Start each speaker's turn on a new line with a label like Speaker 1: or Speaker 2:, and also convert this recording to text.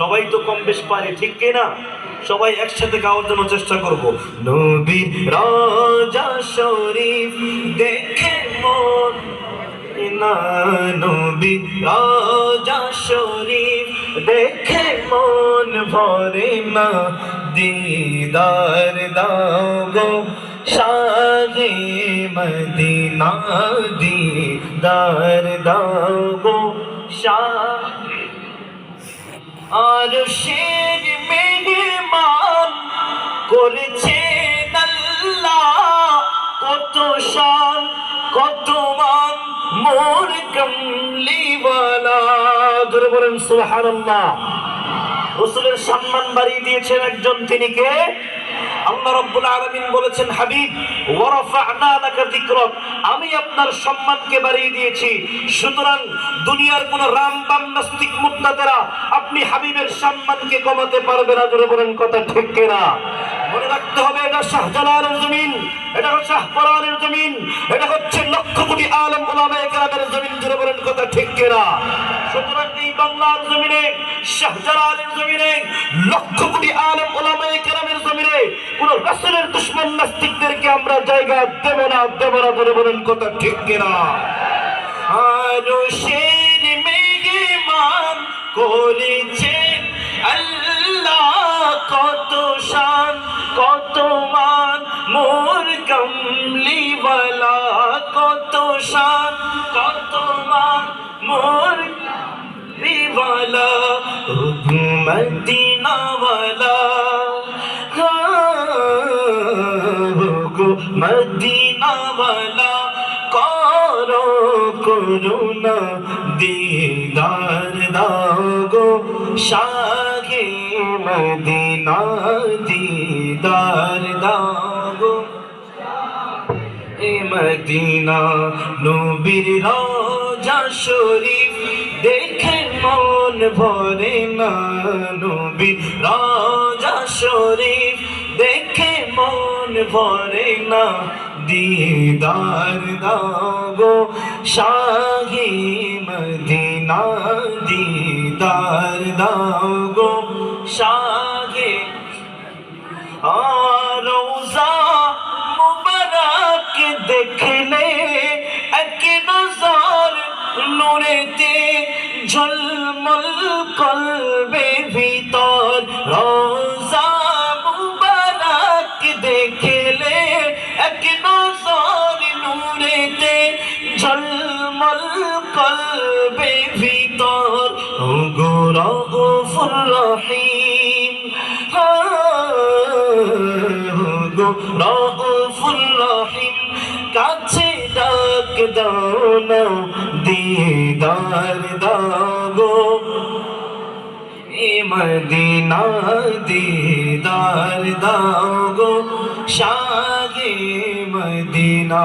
Speaker 1: সবাই তো কম বেশ পারে, ঠিক কিনা সবাই একসাথে গাওয়ার জন্য চেষ্টা করব। নবী রাজা শরীফ, দেখে মন। না, নবী রাজা শরীফ, দেখে মন ভরে না। দিদার দাও গো শাহে মদিনা, দিদার দাও গো শাহ আর শের মেহমান করেছে আল্লাহ। কত শান, কত মান, মোর কমলিওয়ালা। ধরে বলেন, সুবহানাল্লাহ। রসুলের সম্মান বাড়িয়ে দিয়েছেন একজন, তিনি কে? আল্লাহ রাব্বুল আলামিন বলেছেন, হাবিব আমি আপনার সম্মানকে বাড়িয়ে দিয়েছি। সুতরাং দুনিয়ার কোন রামবাম নাস্তিক মুত্তাদেরা আপনি হাবিবের সম্মানকে কমাতে পারবে না, জোরে বলেন কথা ঠিক কিনা? মনে রাখতে হবে, এটা শাহজালালের জমিন, এটা হচ্ছে শাহপরানের জমিন, এটা হচ্ছে লক্ষ কোটি আলম কেরামের জমিন, জোরে বলেন কথা ঠিক কিনা? সুতরাং এই বাংলার জমিনে, শাহজালালের জমিনে, লক্ষ কোটি আলম ওলামায়ে কেরামের জমিনে কোন নাস্তিকদেরকে আমরা জায়গা দেব না দেব না বলে বলেন কথা ঠিক কিনা? আরও মেহমান করেছে কমলিওয়ালা মদিনাওয়ালা গো মদিনাওয়ালা করো করুণা দিদার দাও গো শাহে মদিনা দিদার দাও গো এ মদিনা নবীর রোজা শরীফ দেখে মন ভরে না নবীর রোজা শরীফ দেখে মন ভরে না। দিদার দাগো, শাহি মদিনা, দিদার দাগো, শাহে। রোজা মুবারক দেখলে নুরেতে ঝলমল কলবে ভিতর। রোজা মুবারক দেখলে এক নজর নুরেতে ঝলমল কলবে ভিতর। গো রউফুর রহিম গো রউফুর রহিম, কাছে ডাক দাও না দিদার দাগো মদিনা দিদার দাগো শাগে মদিনা।